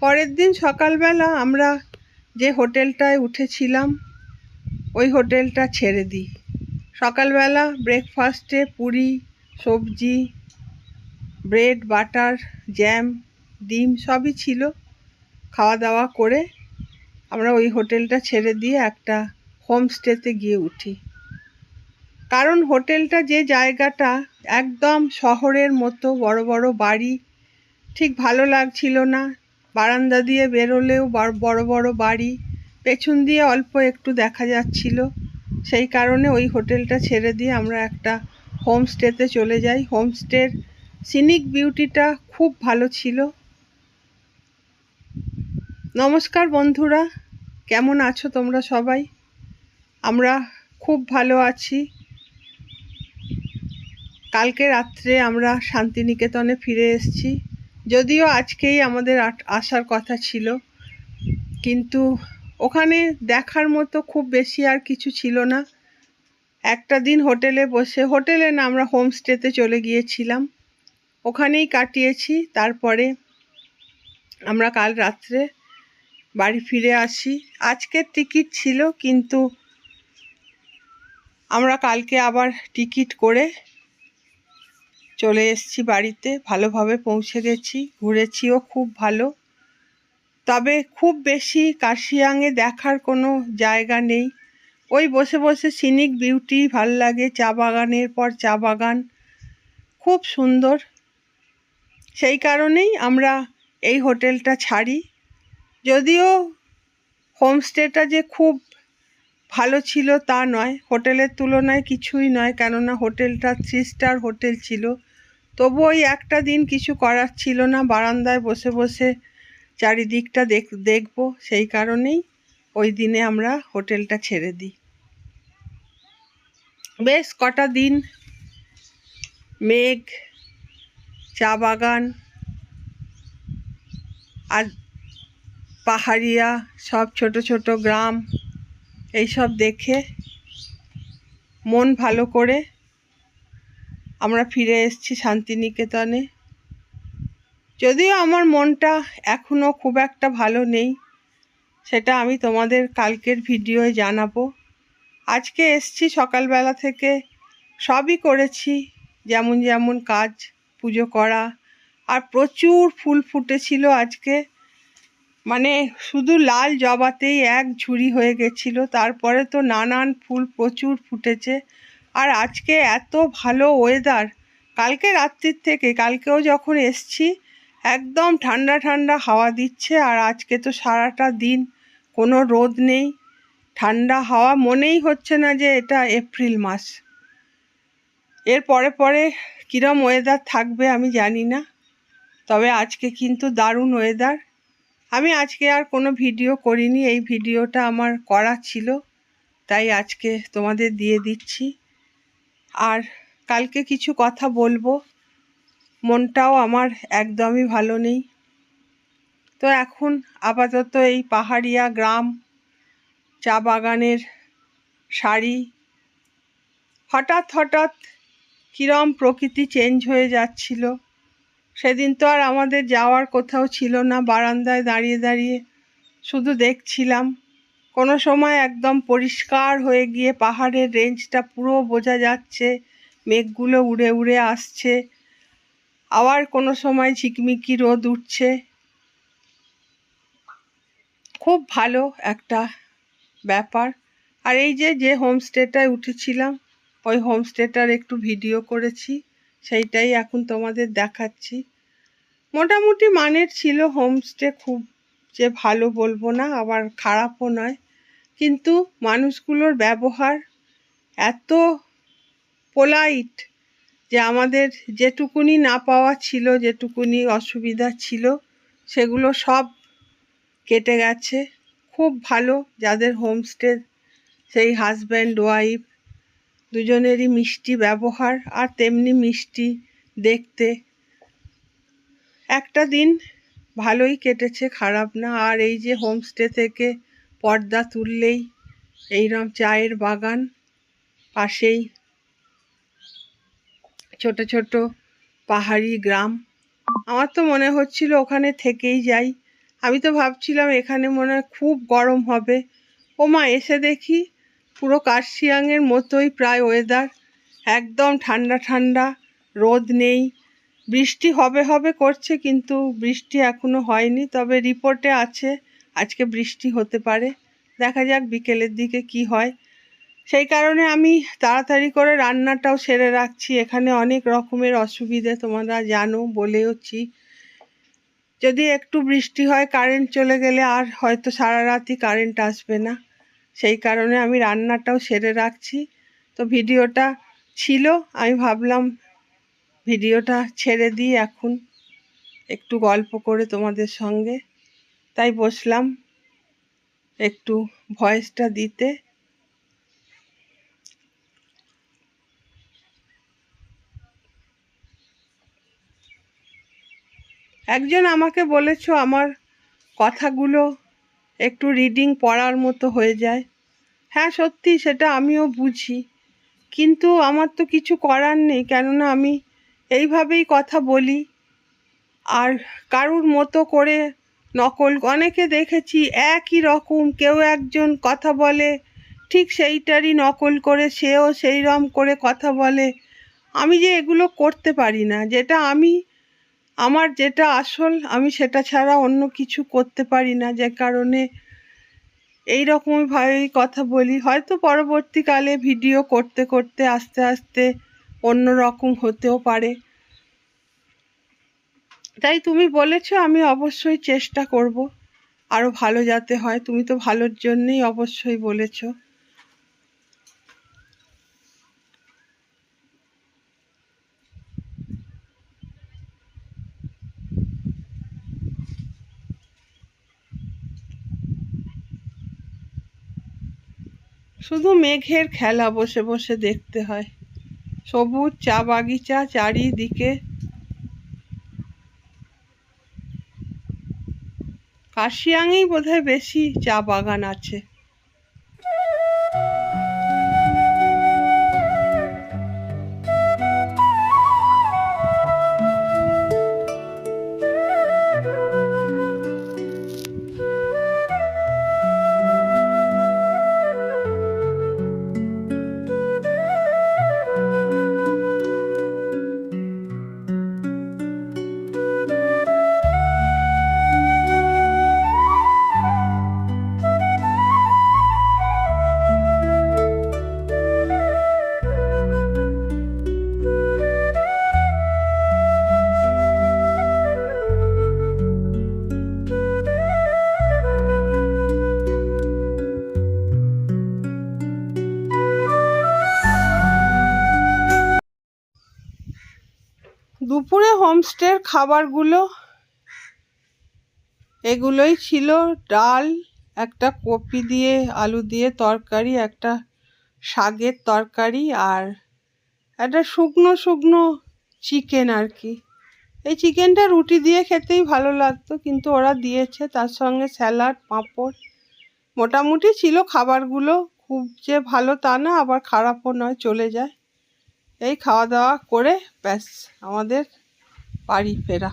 পরের দিন সকালবেলা আমরা যে হোটেলটায় উঠেছিলাম, ওই হোটেলটা ছেড়ে দিই। সকালবেলা ব্রেকফাস্টে পুরি, সবজি ব্রেড বাটার জ্যাম ডিম সবই ছিল। খাওয়া দাওয়া করে আমরা ওই হোটেলটা ছেড়ে দিয়ে একটা হোমস্টেতে গিয়ে উঠি। কারণ হোটেলটা যে জায়গাটা একদম শহরের মতো বড় বড় বাড়ি, ঠিক ভালো লাগছিল না। বারান্দা দিয়ে বেরোলেও বড় বড় বড়। পেছন দিয়ে অল্প একটু দেখা যাচ্ছিল। সেই কারণে ওই হোটেলটা ছেড়ে দিয়ে আমরা একটা হোমস্টেতে চলে যাই। হোমস্টের সিনিক বিউটিটা খুব ভালো ছিল। নমস্কার বন্ধুরা, কেমন আছো তোমরা সবাই? আমরা খুব ভালো আছি। কালকে রাত্রে আমরা শান্তিনিকেতনে ফিরে এসেছি। যদিও আজকেই আমাদের আসার কথা ছিল, কিন্তু ওখানে দেখার মতো খুব বেশি আর কিছু ছিল না। একটা দিন হোটেলে বসে, হোটেলে না আমরা হোমস্টেতে চলে গিয়েছিলাম। ওখানেই কাটিয়েছি, তারপরে আমরা কাল রাত্রে বাড়ি ফিরে আসি। আজকের টিকিট ছিল, কিন্তু আমরা কালকে আবার টিকিট করে চলে এসেছি বাড়িতে, ভালোভাবে পৌঁছে গেছি, ঘুরেছিও খুব ভালো। তবে খুব বেশি কার্শিয়াংয়ে দেখার কোনো জায়গা নেই। ওই বসে বসে সিনিক বিউটি ভালো লাগে, চা বাগানের পর চা বাগান, খুব সুন্দর। সেই কারণেই আমরা এই হোটেলটা ছাড়ি। যদিও হোমস্টেটা যে খুব ভালো ছিল তা নয়, হোটেলের তুলনায় কিছুই নয়, কেননা হোটেলটা থ্রি স্টার হোটেল ছিল। তবু ওই একটা দিন কিছু করার ছিল না, বারান্দায় বসে বসে চারিদিকটা দেখ দেখব, সেই কারণেই ওই দিনে আমরা হোটেলটা ছেড়ে দিই। বেশ, কটা দিন, মেঘ, চা বাগান আর পাহাড়িয়া, সব ছোট ছোট গ্রাম এইসব দেখে মন ভালো করে আমরা ফিরে এসেছি শান্তিনিকেতনে। যদিও আমার মনটা এখনও খুব একটা ভালো নেই, সেটা আমি তোমাদের কালকের ভিডিওয় জানাব। আজকে এসছি সকালবেলা থেকে, সবই করেছি, যেমন যেমন কাজ, পুজো করা, আর প্রচুর ফুল ফুটেছিল আজকে। মানে শুধু লাল জবাতেই এক ঝুড়ি হয়ে গেছিল, তারপরে তো নানান ফুল প্রচুর ফুটেছে। আর আজকে এত ভালো ওয়েদার কালকে রাত্রির থেকে, কালকেও যখন এসছি, একদম ঠান্ডা ঠান্ডা হাওয়া দিচ্ছে, আর আজকে তো সারাটা দিন কোনো রোদ নেই। ঠান্ডা হাওয়া মনেই হচ্ছে না যে এটা এপ্রিল মাস। এর পরে পরে কীরম ওয়েদার থাকবে আমি জানি না, তবে আজকে কিন্তু দারুণ ওয়েদার আমি আজকে আর কোনো ভিডিও করিনি, এই ভিডিওটা আমার করা ছিল, তাই আজকে তোমাদের দিয়ে দিচ্ছি। আর কালকে কিছু কথা বলব, মনটাও আমার একদমই ভালো নেই। তো এখন আপাতত এই পাহাড়িয়া গ্রাম, চা বাগানের শাড়ি হঠাৎ হঠাৎ কিরম প্রকৃতি চেঞ্জ হয়ে যাচ্ছিল। সেদিন তো আর আমাদের যাওয়ার কোথাও ছিল না, বারান্দায় দাঁড়িয়ে দাঁড়িয়ে শুধু দেখছিলাম। কোনো সময় একদম পরিষ্কার হয়ে গিয়ে পাহাড়ের রেঞ্জটা পুরো বোঝা যাচ্ছে, মেঘগুলো উড়ে উড়ে আসছে, আবার কোনো সময় ঝিকমিকি রোদ উঠছে। খুব ভালো একটা ব্যাপার। আর এই যে যে হোমস্টেটায় উঠেছিলাম, ওই হোমস্টেটার একটু ভিডিও করেছি। সেইটাই এখন তোমাদের দেখাচ্ছি। মোটামুটি মানের ছিল হোমস্টে খুব যে ভালো বলব না, আবার খারাপও নয়। কিন্তু মানুষগুলোর ব্যবহার এত পোলাইট যে আমাদের যেটুকুনি না পাওয়া ছিল, যেটুকুনি অসুবিধা ছিল, সেগুলো সব কেটে গেছে। খুব ভালো যাদের হোমস্টে সেই হাজব্যান্ড ওয়াইফ দুজনেরই মিষ্টি ব্যবহার আর তেমনি মিষ্টি দেখতে। একটা দিন ভালোই কেটেছে, খারাপ না। আর এই যে হোমস্টে থেকে পর্দা তুললেই এইরকম চায়ের বাগান পাশেই। ছোট ছোট পাহাড়ি গ্রাম। আমার তো মনে হচ্ছিল ওখানে থেকেই যাই। আমি তো ভাবছিলাম এখানে মনে হয় খুব গরম হবে। ও মা এসে দেখি পুরো কার্শিয়াংয়ের মতোই প্রায় ওয়েদার একদম ঠান্ডা ঠান্ডা, রোদ নেই। বৃষ্টি হবে হবে করছে কিন্তু বৃষ্টি এখনও হয়নি, তবে রিপোর্টে আছে, আজকে বৃষ্টি হতে পারে। দেখা যাক বিকেলের দিকে কি হয়। সেই কারণে আমি তাড়াতাড়ি করে রান্নাটাও সেরে রাখছি। এখানে অনেক রকমের অসুবিধে তোমরা জানো বলেওছি। যদি একটু বৃষ্টি হয় কারেন্ট চলে গেলে আর হয়তো সারা রাতই কারেন্ট আসবে না। সেই কারণে আমি রান্নাটাও সেরে রাখছি। তো ভিডিওটা ছিল, আমি ভাবলাম ভিডিওটা ছেড়ে দিই এখন। একটু গল্প করে তোমাদের সঙ্গে। তাই বসলাম একটু ভয়েসটা দিতে। একজন আমাকে বলেছ আমার কথাগুলো একটু রিডিং পড়ার মতো হয়ে যায়। হ্যাঁ সত্যি সেটা আমিও বুঝি। কিন্তু আমার তো কিছু করার নেই, কেননা আমি এইভাবেই কথা বলি। আর কারুর মতো করে নকল, অনেকে দেখেছি একই রকম, কেউ একজন কথা বলে, ঠিক সেইটারই নকল করে সেও সেই রকম করে কথা বলে। আমি যে এগুলো করতে পারি না, যেটা আমি আমার যেটা আসল, আমি সেটা ছাড়া অন্য কিছু করতে পারি না যে কারণে এই রকমভাবেই কথা বলি। হয়তো পরবর্তীকালে ভিডিও করতে করতে আস্তে আস্তে অন্য রকম হতেও পারে। তাই তুমি বলেছ, আমি অবশ্যই চেষ্টা করব। আরও ভালো যাতে হয়। তুমি তো ভালোর জন্যই অবশ্যই বলেছ। শুধু মেঘের খেলা বসে বসে দেখতে হয়। সবুজ চা বাগিচা চারিদিকে। কাশিয়াঙেই বোধহয় বেশি চা বাগান আছে। দুপুরে হোমস্টের খাবারগুলো, এগুলোই ছিল। ডাল, একটা কপি দিয়ে আলু দিয়ে তরকারি, একটা শাকের তরকারি আর একটা শুকনো শুকনো চিকেন আর কি। এই চিকেনটা রুটি দিয়ে খেতেই ভালো লাগতো, কিন্তু ওরা দিয়েছে। তার সঙ্গে স্যালাড, পাঁপড়, মোটামুটি ছিল খাবারগুলো। খুব যে ভালো তা না, আবার খারাপও নয়, চলে যায়। এই খাওয়া দাওয়া করে ব্যাস আমাদের বাড়ি ফেরা।